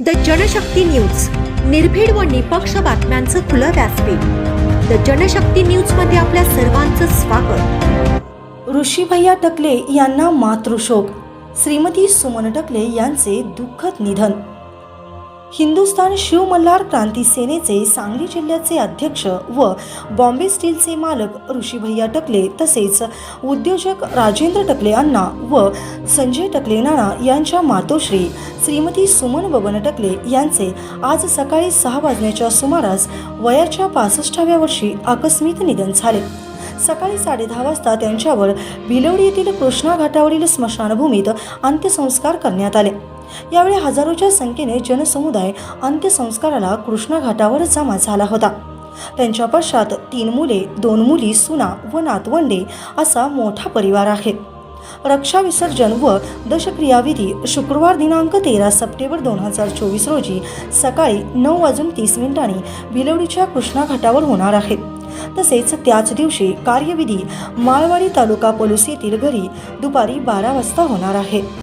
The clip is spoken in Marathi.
The Janshakti news. निर्भीड व निपक्ष बातम्यांचं खुलं व्यासपीठ. द जनशक्ती न्यूजमध्ये आपल्या सर्वांचं स्वागत. ऋषीभैया टकले यांना मातृशोक. श्रीमती सुमन टकले यांचे दुःखद निधन. हिंदुस्थान शिवमल्हार क्रांती सेनेचे सांगली जिल्ह्याचे अध्यक्ष व बॉम्बे स्टीलचे मालक ऋषीभैया टकले तसेच उद्योजक राजेंद्र टकले अण्णा व संजय टकले नाना यांच्या मातोश्री श्रीमती सुमन बबन टकले यांचे आज सकाळी सहा वाजण्याच्या सुमारास वयाच्या पासष्टाव्या वर्षी आकस्मिक निधन झाले. सकाळी साडेदहा वाजता त्यांच्यावर भिलवडी येथील कृष्णा घाटावरील स्मशानभूमीत अंत्यसंस्कार करण्यात आले. यावेळी हजारोच्या संख्येने जनसमुदाय अंत्यसंस्काराला कृष्णा घाटावर जमा झाला होता. त्यांच्या पश्चात तीन मुले दोन मुली सुना व नातवंडे असा मोठा परिवार आहे. रक्षा विसर्जन व दशक्रियाविधी शुक्रवार दिनांक तेरा सप्टेंबर दोन हजार चोवीस रोजी सकाळी नऊ वाजून तीस मिनिटांनी भिलवडीच्या कृष्णा घाटावर होणार आहे. तसेच त्याच दिवशी कार्यविधी माळवाडी तालुका पोलीस येथील घरी दुपारी बारा वाजता होणार आहे.